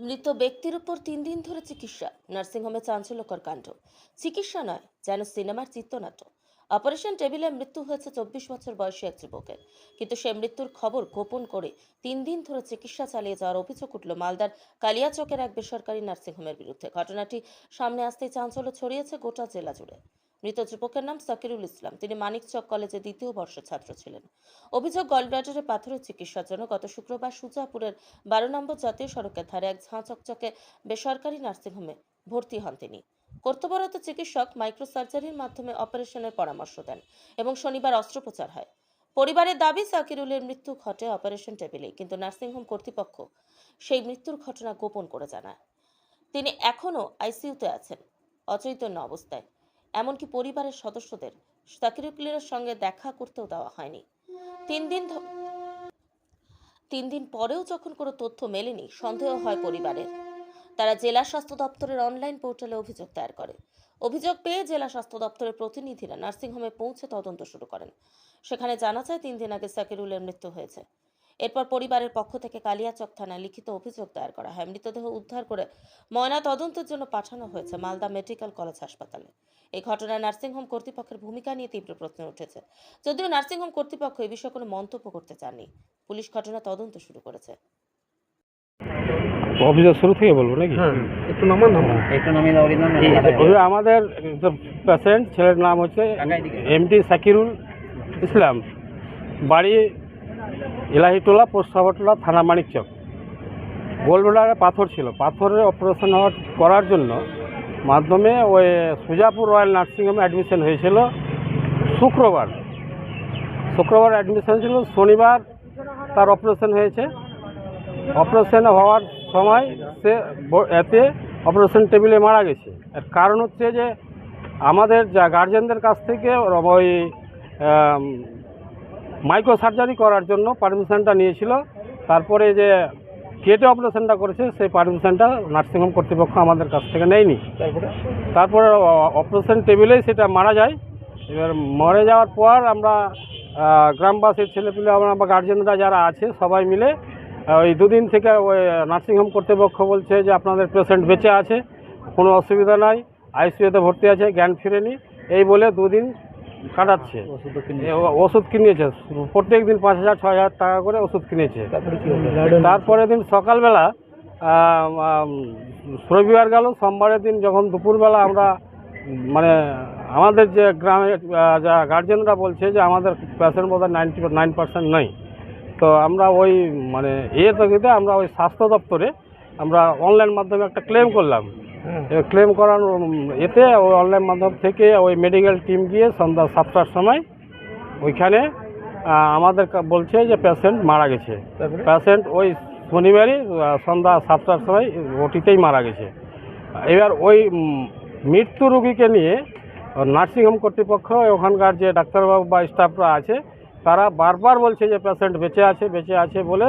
মৃত ব্যক্তির উপর তিন দিন ধরে চিকিৎসা। নার্সিংহোমে চাঞ্চল্যকর কাণ্ড। চিকিৎসা নয়, যেন সিনেমার চিত্রনাট্য। অপারেশন টেবিলে মৃত্যু হয়েছে চব্বিশ বছর বয়সী এক যুবকের। কিন্তু সে মৃত্যুর খবর গোপন করে তিন দিন ধরে চিকিৎসা চালিয়ে যাওয়ার অভিযোগ উঠল মালদার কালিয়াচকের এক বেসরকারি নার্সিংহোমের বিরুদ্ধে। ঘটনাটি সামনে আসতেই চাঞ্চল্য ছড়িয়েছে গোটা জেলা জুড়ে। মৃত যুবকের নাম সাকিরুল ইসলাম। তিনি মানিকচক কলেজে দ্বিতীয় বর্ষের ছাত্র ছিলেন। অভিযোগ, গলব্লাডারে পাথরের চিকিৎসার জন্য গত শুক্রবার সুজাপুরের বারো নম্বর জাতীয় সড়কের ধারে এক ঝাঁ চকচকে বেসরকারি নার্সিংহোমে ভর্তি হন তিনি। কর্তব্যরত চিকিৎসক মাইক্রোসার্জারির মাধ্যমে অপারেশনের পরামর্শ দেন এবং শনিবার অস্ত্রোপচার হয়। পরিবারের দাবি, সাকিরুলের মৃত্যু ঘটে অপারেশন টেবিলে কিন্তু নার্সিংহোম কর্তৃপক্ষ সেই মৃত্যুর ঘটনা গোপন করে জানায়। তিনি এখনও আইসিইউতে আছেন অচৈতন্য অবস্থায়। এমনকি পরিবারের সদস্যদের সাকিরুলের সঙ্গে দেখা করতেও দেওয়া হয়নি। তিন দিন তিন দিন পরেও যখন কোনো তথ্য মেলেনি, সন্দেহ হয় পরিবারের। তারা জেলা স্বাস্থ্য দপ্তরের অনলাইন পোর্টালে অভিযোগ দায়ের করে। অভিযোগ পেয়ে জেলা স্বাস্থ্য দপ্তরের প্রতিনিধিরা নার্সিংহোমে পৌঁছে তদন্ত শুরু করেন। সেখানে জানা যায়, তিন দিন আগে সাকিরুলের মৃত্যু হয়েছে। এরপর পরিবারের পক্ষ থেকে কালিয়াচক থানায় লিখিত অভিযোগ দায়ের করা হয়। মৃতদেহ উদ্ধার করে ময়না তদন্তের জন্য পাঠানো হয়েছে মালদা মেডিকেল কলেজ হাসপাতালে। এই ঘটনায় নার্সিংহোম কর্তৃপক্ষের ভূমিকা নিয়ে তীব্র প্রশ্ন উঠেছে। যদিও নার্সিংহোম কর্তৃপক্ষ এ বিষয়ে কোনো মন্তব্য করতে চাননি পুলিশ ঘটনা তদন্ত শুরু করেছে। অভিযোগ শুরু থেকে বলব নাকি? হ্যাঁ একটু নামান নামান। একটু নামিয়ে দাও রিদম ওই আমাদের পেশেন্ট ছেলের নাম হচ্ছে এমটি সাকিরুল ইসলাম। বাড়ি ইলাহিটোলা পোস্টাবটোলা থানা মানিকচক। গোলবেলারে পাথর ছিল। পাথরের অপারেশন করার জন্য মাধ্যমে ওই সুজাপুর রয়্যাল নার্সিংহোমে অ্যাডমিশন হয়েছিল শুক্রবার। শুক্রবার অ্যাডমিশন ছিল শনিবার তার অপারেশন হয়েছে। অপারেশন হওয়ার সময় সে এতে অপারেশন টেবিলে মারা গেছে। এর কারণ হচ্ছে যে আমাদের যা গার্জেনদের কাছ থেকে ওই মাইক্রো সার্জারি করার জন্য পারমিশনটা নিয়েছিল। তারপরে যে কেটে অপারেশনটা করেছে সেই পারমিশনটা নার্সিংহোম কর্তৃপক্ষ আমাদের কাছ থেকে নেয়নি। তারপরে? অপারেশন টেবিলেই সেটা মারা যায়। এবার মরে যাওয়ার পর আমরা গ্রামবাসীর ছেলেপিলে আমরা বা গার্জেনরা যারা আছে সবাই মিলে ওই দুদিন থেকে ওই নার্সিংহোম কর্তৃপক্ষ বলছে যে আপনাদের পেশেন্ট বেঁচে আছে কোনো অসুবিধা নাই আইসিইউতে ভর্তি আছে জ্ঞান ফিরেনি। এই বলে দুদিন কাটাচ্ছে ওষুধ কিনেছে। প্রত্যেক দিন পাঁচ হাজার ছ হাজার টাকা করে ওষুধ কিনেছে। তারপরে তারপরের দিন সকালবেলা রবিবার গেল সোমবারের দিন যখন দুপুরবেলা আমরা মানে আমাদের যে গ্রামে আহ, যা গার্জেনরা বলছে যে আমাদের পেশেন্ট বোধহয় নাইনটি নাইন পার্সেন্ট নেই। তো আমরা ওই মানে এর তগিতে আমরা ওই স্বাস্থ্য দপ্তরে আমরা অনলাইন মাধ্যমে একটা ক্লেম করলাম। হ্যাঁ ক্লেম করার এতে ওই অনলাইন মাধ্যম থেকে ওই মেডিকেল টিম গিয়ে সন্ধ্যা সাতটার সময় ওইখানে আমাদের বলছে যে পেশেন্ট মারা গেছে। পেশেন্ট ওই শনিবারই সন্ধ্যা সাতটার সময় ওটিতেই মারা গেছে। এবার ওই মৃত্যু রুগীকে নিয়ে নার্সিংহোম কর্তৃপক্ষ ওখানকার যে ডাক্তারবাবু বা স্টাফরা আছে তারা বারবার বলছে যে পেশেন্ট বেঁচে আছে বেঁচে আছে বলে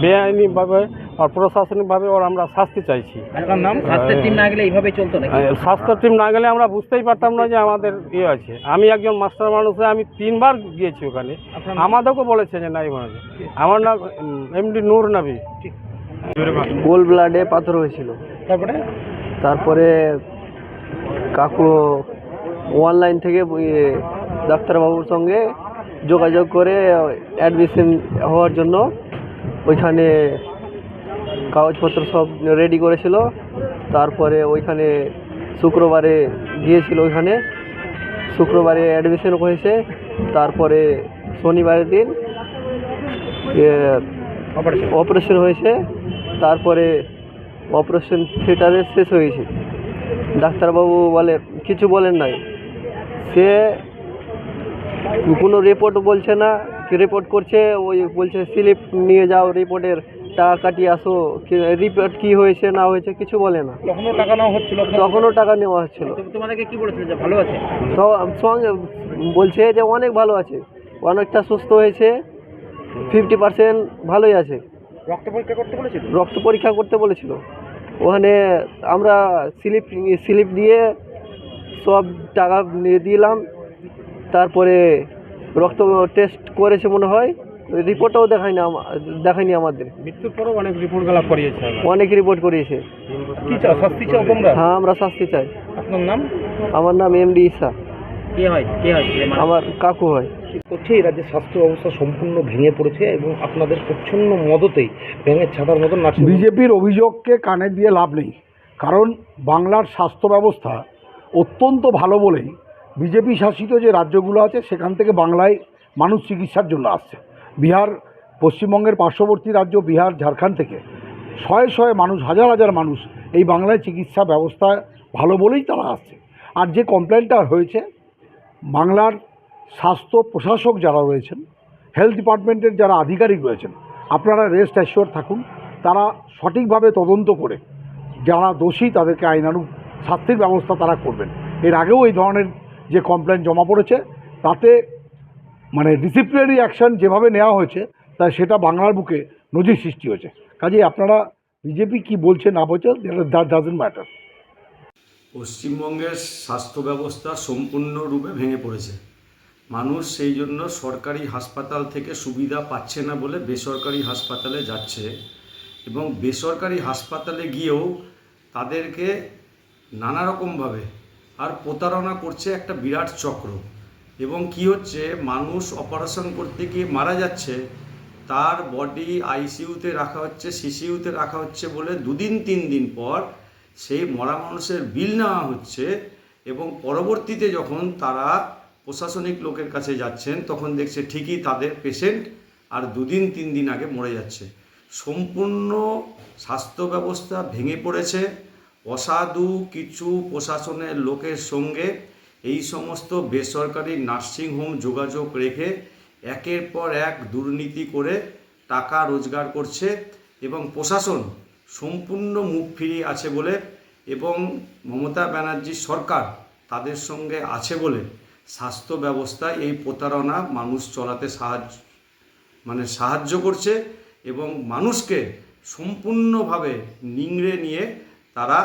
বেআইনিভাবে আর প্রশাসনিকভাবে ওর আমরা শাস্তি চাইছি। নাম? স্বাস্থ্যের টিম না গেলে এইভাবেই চলতো নাকি? আহ, স্বাস্থ্য টিম না গেলে আমরা বুঝতেই পারতাম না যে আমাদের ইয়ে আছে। আমি একজন মাস্টার মানুষ হয়ে আমি তিনবার গিয়েছি ওখানে। আমাদেরকেও বলেছে যে নাই মানে আমার নাম এমডি নূর নবী। গোল ব্লাডে পাথর হয়েছিল। তারপরে? তারপরে কাকু অনলাইন থেকে ইয়ে ডাক্তারবাবুর সঙ্গে যোগাযোগ করে অ্যাডমিশন হওয়ার জন্য ওইখানে কাগজপত্র সব রেডি করেছিল। তারপরে ওইখানে শুক্রবারে গিয়েছিল ওইখানে। শুক্রবারে অ্যাডমিশন হয়েছে। তারপরে শনিবারের দিন অপারেশন হয়েছে। তারপরে অপারেশন থিয়েটারে শেষ হয়েছে। ডাক্তারবাবু বলে কিছু বলেন নাই। সে কোনো রিপোর্ট বলছে না রিপোর্ট করছে ওই বলছে স্লিপ নিয়ে যাও রিপোর্টের টাকা কাটিয়ে আসো রিপোর্ট কি হয়েছে না হয়েছে কিছু বলে না। তখনও টাকা নেওয়া হচ্ছিল তখনও টাকা নেওয়া হচ্ছিল। তোমাদেরকে কি বলেছিল যে ভালো আছে? তো সঙ্গে বলছে যে অনেক ভালো আছে অনেকটা সুস্থ হয়েছে ফিফটি পার্সেন্ট ভালোই আছে। রক্ত পরীক্ষা করতে বলেছিল? রক্ত পরীক্ষা করতে বলেছিল। ওখানে আমরা স্লিপ স্লিপ দিয়ে সব টাকা নিয়ে দিলাম তারপরে রক্ত টেস্ট করেছে মনে হয় রিপোর্টটাও দেখায়নি দেখায়নি আমাদের। মৃত্যুর পরেও অনেক রিপোর্টগুলো করিয়েছে অনেক রিপোর্ট করিয়েছে। কি চাও শাস্তি চাও তোমরা? হ্যাঁ আমরা শাস্তি চাই। আপনার নাম? আমার নাম এমডি ইসা কে হয়? কে হয়? আমার কাকু হয়। হচ্ছে এই রাজ্যের স্বাস্থ্য ব্যবস্থা সম্পূর্ণ ভেঙে পড়েছে এবং আপনাদের প্রচ্ছন্ন মদতেই ব্যাঙের ছাতার মতন নার্সিং বিজেপির অভিযোগকে কানে দিয়ে লাভ নেই কারণ বাংলার স্বাস্থ্য ব্যবস্থা অত্যন্ত ভালো বলেই বিজেপি শাসিত যে রাজ্যগুলো আছে, সেখান থেকে বাংলায় মানুষ চিকিৎসার জন্য আসছে। বিহার, পশ্চিমবঙ্গের পার্শ্ববর্তী রাজ্য বিহার, ঝাড়খণ্ড থেকে শয়ে শয়ে মানুষ, হাজার হাজার মানুষ এই বাংলায় চিকিৎসা ব্যবস্থা ভালো বলেই তারা আসছে। আর যে কমপ্লেনটা হয়েছে, বাংলার স্বাস্থ্য প্রশাসক যারা রয়েছেন, হেলথ ডিপার্টমেন্টের যারা আধিকারিক রয়েছেন, আপনারা রেস্ট অ্যাসিওর থাকুন, তারা সঠিকভাবে তদন্ত করে যারা দোষী তাদেরকে আইনানুগ শাস্তির ব্যবস্থা তারা করবেন। এর আগেও এই ধরনের যে কমপ্লেন জমা পড়েছে, তাতে মানে ডিসিপ্লিনারি অ্যাকশন যেভাবে নেওয়া হয়েছে, তা সেটা বাংলার বুকে নজির সৃষ্টি হয়েছে। কাজেই আপনারা বিজেপি কি বলছে না বলছে দ্যাট ডাজেন্ট ম্যাটার পশ্চিমবঙ্গের স্বাস্থ্য ব্যবস্থা সম্পূর্ণরূপে ভেঙে পড়েছে। মানুষ সেই জন্য সরকারি হাসপাতাল থেকে সুবিধা পাচ্ছে না বলে বেসরকারি হাসপাতালে যাচ্ছে এবং বেসরকারি হাসপাতালে গিয়েও তাদেরকে নানা রকমভাবে আর প্রতারণা করছে একটা বিরাট চক্র। এবং কি হচ্ছে, মানুষ অপারেশন করতে গিয়ে মারা যাচ্ছে, তার বডি আইসিইউতে রাখা হচ্ছে সিসিইউতে রাখা হচ্ছে বলে দুদিন, তিন দিন পর সেই মরা মানুষের বিল নেওয়া হচ্ছে এবং পরবর্তীতে যখন তারা প্রশাসনিক লোকের কাছে যাচ্ছেন, তখন দেখছে ঠিকই তাদের পেশেন্ট আর দুদিন, তিন দিন আগে মরে যাচ্ছে। সম্পূর্ণ স্বাস্থ্য ব্যবস্থা ভেঙে পড়েছে। অসাধু কিছু প্রশাসনের লোকের সঙ্গে এই সমস্ত বেসরকারি নার্সিংহোম যোগাযোগ রেখে একের পর এক দুর্নীতি করে টাকা রোজগার করছে এবং প্রশাসন সম্পূর্ণ মুখ ফিরিয়ে আছে বলে এবং মমতা ব্যানার্জি সরকার তাদের সঙ্গে আছে বলে স্বাস্থ্য ব্যবস্থায় এই প্রতারণা মানুষ চলাতে সাহায্য মানে সাহায্য করছে এবং মানুষকে সম্পূর্ণভাবে নিংড়ে নিয়ে তারা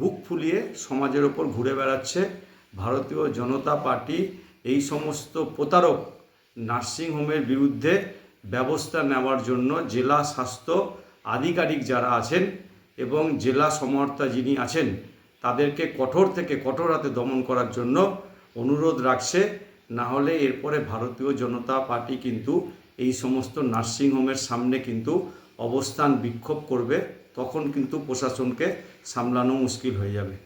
বুক ফুলিয়ে সমাজের ওপর ঘুরে বেড়াচ্ছে। ভারতীয় জনতা পার্টি এই সমস্ত প্রতারক নার্সিংহোমের বিরুদ্ধে ব্যবস্থা নেওয়ার জন্য জেলা স্বাস্থ্য আধিকারিক যারা আছেন এবং জেলা সমর্থা যিনি আছেন, তাদেরকে কঠোর থেকে কঠোর হাতে দমন করার জন্য অনুরোধ রাখছে। না হলে এরপরে ভারতীয় জনতা পার্টি কিন্তু এই সমস্ত নার্সিংহোমের সামনে কিন্তু অবস্থান বিক্ষোভ করবে। তখন কিন্তু প্রশাসনকে সামলানো মুশকিল হয়ে যাবে।